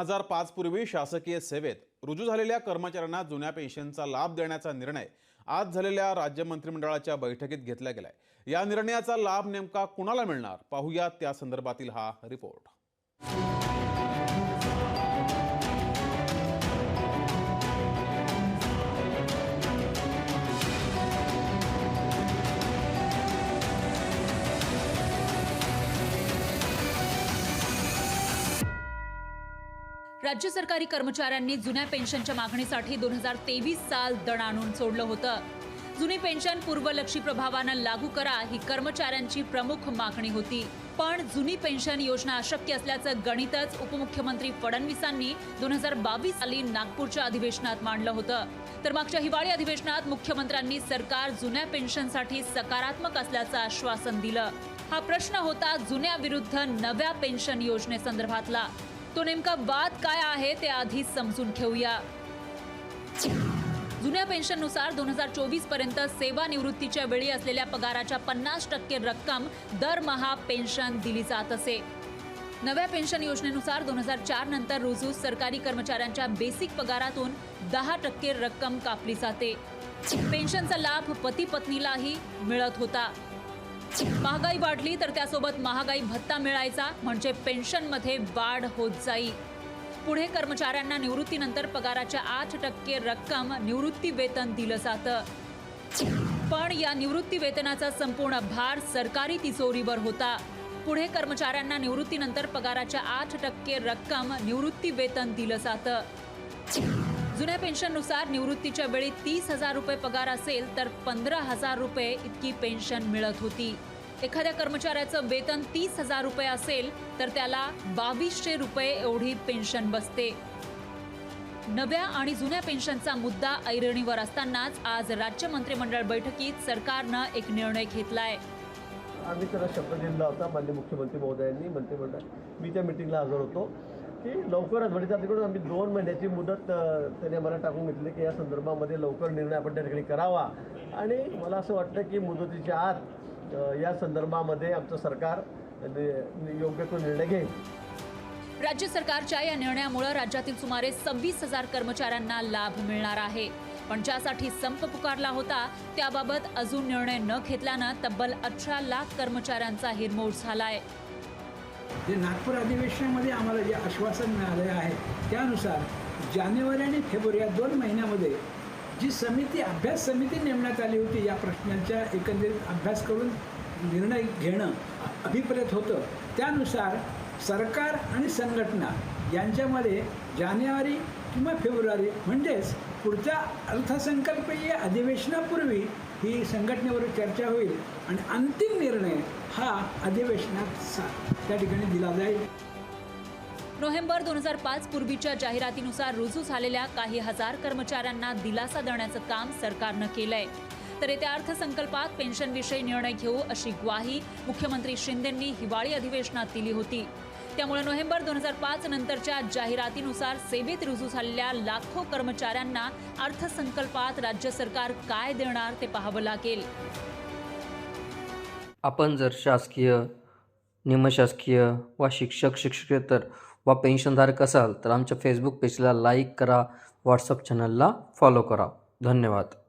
हजार पाच पूर्वी शासकीय सेवेत रुजू झालेल्या कर्मचाऱ्यांना जुन्या पेन्शनचा लाभ देण्याचा निर्णय आज झालेल्या राज्य मंत्रिमंडळाच्या बैठकीत घेतला गेलाय. या निर्णयाचा लाभ नेमका कुणाला मिळणार? पाहूया त्या संदर्भातील हा रिपोर्ट राज्य सरकारी कर्मचाऱ्यांनी जुन्या पेन्शनच्या मागणीसाठी दोन हजार तेवीस साल दण आणून सोडलं होतं. जुनी पेन्शन पूर्वलक्षी प्रभावानं लागू करा ही कर्मचाऱ्यांची प्रमुख मागणी होती. पण जुनी पेन्शन योजना अशक्य असल्याचं गणितच उपमुख्यमंत्री फडणवीसांनी दोन हजार बावीस साली नागपूरच्या अधिवेशनात मांडलं होतं. तर मागच्या हिवाळी अधिवेशनात मुख्यमंत्र्यांनी सरकार जुन्या पेन्शनसाठी सकारात्मक असल्याचं आश्वासन दिलं. हा प्रश्न होता जुन्या विरुद्ध नव्या पेन्शन योजनेसंदर्भातला. तो नेमका वाद काय आहे ते आधी समजून घेऊया. जुन्या पेन्शननुसार दोन हजार चोवीसपर्यंत सेवानिवृत्तीच्या वेळी असलेल्या पगाराच्या पन्नास टक्के रक्कम दरमहा पेन्शन दिली जात असे. नव्या पेन्शन योजनेनुसार दोन हजार चार नंतर रोजू सरकारी कर्मचाऱ्यांच्या बेसिक पगारातून दहा टक्के रक्कम कापली जाते. पेन्शनचा लाभ पती पत्नीलाही मिळत होता. महागाई वाढली तर त्यासोबत महागाई भत्ता मिळायचा म्हणजे पेन्शनमध्ये वाढ होत जाई पुढे कर्मचाऱ्यांना निवृत्तीनंतर पगाराच्या आठ टक्के रक्कम निवृत्ती वेतन दिलं जातं. पण या निवृत्ती वेतनाचा संपूर्ण भार सरकारी तिजोरीवर होता. पुढे कर्मचाऱ्यांना निवृत्तीनंतर पगाराच्या आठ टक्के रक्कम निवृत्ती वेतन दिलं जातं. जुन्या पेन्शननुसार निवृत्तीच्या वेळी तीस हजार रुपये पगार असेल तर पंधरा हजार रुपये इतकी पेन्शन मिळत होती. एखाद्या कर्मचाऱ्याचं वेतन तीस हजार रुपये असेल तर त्याला बावीसशे रुपये एवढी पेन्शन बसते. नव्या आणि जुन्या पेन्शनचा मुद्दा ऐरणीवर असतानाच आज राज्य मंत्रिमंडळ बैठकीत सरकारनं एक निर्णय घेतलाय. आम्ही त्याला शब्द दिला होता माननीय मुख्यमंत्री महोदयांनी मंत्रिमंडळ. मी त्या मिटिंगला हजर होतो. की लवकरच म्हणजे त्या तिकडून आम्ही दोन महिन्याची मुदत त्याने मला टाकून घेतली की या संदर्भामध्ये लवकर निर्णय आपण त्या ठिकाणी करावा. आणि मला असं वाटतं की मुदतीच्या आत या संदर्भामध्ये आमचं सरकार योग्य तो निर्णय घेईल. राज्य सरकारच्या या निर्णयामुळे राज्यातील सुमारे सव्वीस हजार कर्मचाऱ्यांना लाभ मिळणार आहे. पण ज्यासाठी संप पुकारला होता त्याबाबत अजून निर्णय न घेतल्यानं तब्बल अठरा लाख कर्मचाऱ्यांचा हिरमोड झालाय. जे नागपूर अधिवेशनामध्ये आम्हाला जे आश्वासन मिळालेलं आहे त्यानुसार जानेवारी आणि फेब्रुवारी या दोन महिन्यामध्ये जी समिती अभ्यास समिती नेमण्यात आली होती या प्रश्नांच्या एकंदरीत अभ्यास करून निर्णय घेणं अभिप्रेत होतं. त्यानुसार सरकार आणि संघटना यांच्यामध्ये जानेवारी किंवा फेब्रुवारी. म्हणजेच पुढच्या अर्थसंकल्पीय अधिवेशनापूर्वी ही संघटनेवर चर्चा होईल आणि अंतिम निर्णय हा अधिवेशनात त्या ठिकाणी दिला जाईल. नोव्हेंबर दोन हजार पाच पूर्वीच्या जाहिरातीनुसार रुजू झालेल्या काही हजार कर्मचाऱ्यांना दिलासा देण्याचं काम सरकारनं केलंय. तर येत्या अर्थसंकल्पात पेन्शनविषयी निर्णय घेऊ अशी ग्वाही मुख्यमंत्री शिंदेंनी हिवाळी अधिवेशनात दिली होती. त्यामुळे नोव्हेंबर दोन हजार पाच नंतरच्या जाहिरातीनुसार सेवेत रुजू झालेल्या लाखो कर्मचाऱ्यांना अर्थसंकल्पात राज्य सरकार काय देणार ते पाहावं लागेल. आपण जर शासकीय निमशासकीय वा शिक्षक शिक्षकेतर वा पेन्शनधारक असाल तर आमच्या फेसबुक पेजला लाईक करा व्हॉट्सअप चॅनलला फॉलो करा. धन्यवाद.